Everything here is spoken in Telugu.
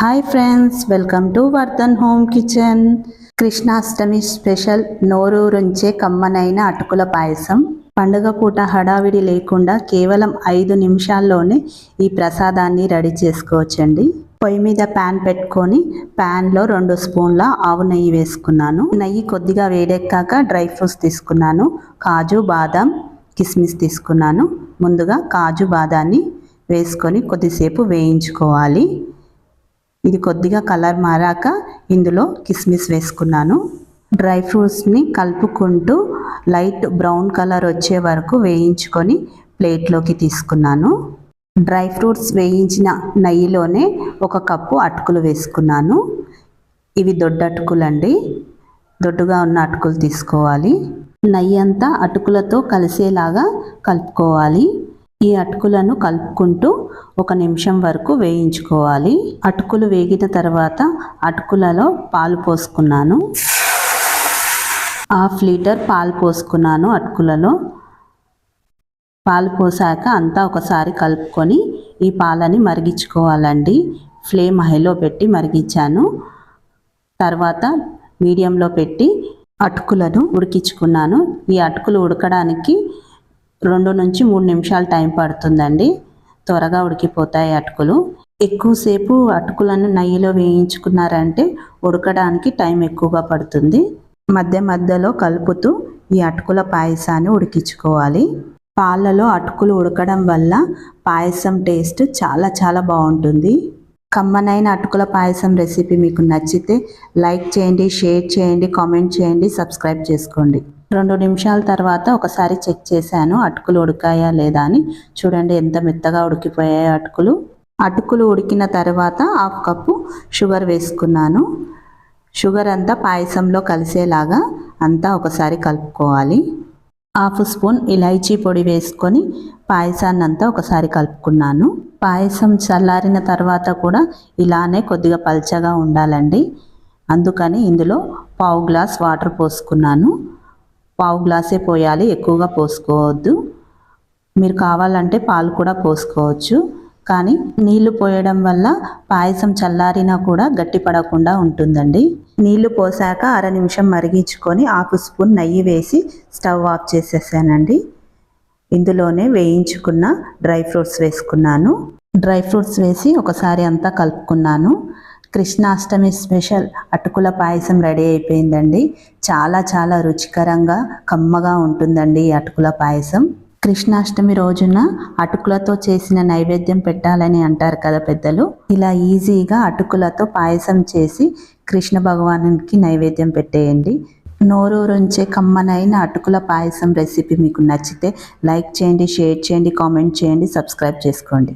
Hi friends welcome to Vardhan home kitchen Krishnashtami special నోరూరుంచే కమ్మనైన అటుకుల పాయసం. పండుగ పూట హడావిడి లేకుండా కేవలం ఐదు నిమిషాల్లోనే ఈ ప్రసాదాన్ని రెడీ చేసుకోవచ్చండి. పొయ్యి మీద ప్యాన్ పెట్టుకొని ప్యాన్లో రెండు స్పూన్ల ఆవు నెయ్యి వేసుకున్నాను. నెయ్యి కొద్దిగా వేడెక్కాక డ్రై ఫ్రూట్స్ తీసుకున్నాను. కాజు బాదం కిస్మిస్ తీసుకున్నాను. ముందుగా కాజు బాదాన్ని వేసుకొని కొద్దిసేపు వేయించుకోవాలి. ఇది కొద్దిగా కలర్ మారాక ఇందులో కిస్మిస్ వేసుకున్నాను. డ్రై ఫ్రూట్స్ని కలుపుకుంటూ లైట్ బ్రౌన్ కలర్ వచ్చే వరకు వేయించుకొని ప్లేట్లోకి తీసుకున్నాను. డ్రై ఫ్రూట్స్ వేయించిన నెయ్యిలోనే ఒక కప్పు అటుకులు వేసుకున్నాను. ఇవి దొడ్డటుకులండి దొడ్డుగా ఉన్న అటుకులు తీసుకోవాలి. నెయ్యి అంతా అటుకులతో కలిసేలాగా కలుపుకోవాలి. ఈ అటుకులను కలుపుకుంటూ ఒక నిమిషం వరకు వేయించుకోవాలి. అటుకులు వేగిన తర్వాత అటుకులలో పాలు పోసుకున్నాను. హాఫ్ లీటర్ పాలు పోసుకున్నాను అటుకులలో. పాలు పోసాక అంతా ఒకసారి కలుపుకొని ఈ పాలని మరిగించుకోవాలండి. ఫ్లేమ్ హైలో పెట్టి మరిగించాను. తర్వాత మీడియంలో పెట్టి అటుకులను ఉడికించుకున్నాను. ఈ అటుకులు ఉడకడానికి రెండు నుంచి మూడు నిమిషాలు టైం పడుతుందండి. త్వరగా ఉడికిపోతాయి అటుకులు. ఎక్కువసేపు అటుకులను నెయ్యిలో వేయించుకున్నారంటే ఉడకడానికి టైం ఎక్కువగా పడుతుంది. మధ్య మధ్యలో కలుపుతూ ఈ అటుకుల పాయసాన్ని ఉడికించుకోవాలి. పాలలో అటుకులు ఉడకడం వల్ల పాయసం టేస్ట్ చాలా చాలా బాగుంటుంది. కమ్మనైన అటుకుల పాయసం రెసిపీ మీకు నచ్చితే లైక్ చేయండి షేర్ చేయండి కామెంట్ చేయండి సబ్స్క్రైబ్ చేసుకోండి. రెండు నిమిషాల తర్వాత ఒకసారి చెక్ చేశాను అటుకులు ఉడికాయా లేదా అని. చూడండి ఎంత మెత్తగా ఉడికిపోయాయో అటుకులు. అటుకులు ఉడికిన తర్వాత హాఫ్ కప్పు షుగర్ వేసుకున్నాను. షుగర్ అంతా పాయసంలో కలిసేలాగా అంతా ఒకసారి కలుపుకోవాలి. హాఫ్ స్పూన్ ఇలైచీ పొడి వేసుకొని పాయసాన్ని అంతా ఒకసారి కలుపుకున్నాను. పాయసం చల్లారిన తర్వాత కూడా ఇలానే కొద్దిగా పల్చగా ఉండాలండి. అందుకని ఇందులో పావు గ్లాస్ వాటర్ పోసుకున్నాను. పావు గ్లాసే పోయాలి ఎక్కువగా పోసుకోవద్దు. మీరు కావాలంటే పాలు కూడా పోసుకోవచ్చు. కానీ నీళ్ళు పోయడం వల్ల పాయసం చల్లారినా కూడా గట్టి పడకుండా ఉంటుందండి. నీళ్ళు పోసాక అర నిమిషం మరిగించుకొని హాఫ్ స్పూన్ నెయ్యి వేసి స్టవ్ ఆఫ్ చేసేసానండి. ఇందులోనే వేయించుకున్న డ్రై ఫ్రూట్స్ వేసుకున్నాను. డ్రై ఫ్రూట్స్ వేసి ఒకసారి అంతా కలుపుకున్నాను. కృష్ణాష్టమి స్పెషల్ అటుకుల పాయసం రెడీ అయిపోయిందండి. చాలా చాలా రుచికరంగా కమ్మగా ఉంటుందండి ఈ అటుకుల పాయసం. కృష్ణాష్టమి రోజున అటుకులతో చేసిన నైవేద్యం పెట్టాలని అంటారు కదా పెద్దలు. ఇలా ఈజీగా అటుకులతో పాయసం చేసి కృష్ణ భగవానునికి నైవేద్యం పెట్టేయండి. నోరూరుంచే కమ్మనైన అటుకుల పాయసం రెసిపీ మీకు నచ్చితే లైక్ చేయండి షేర్ చేయండి కామెంట్ చేయండి సబ్స్క్రైబ్ చేసుకోండి.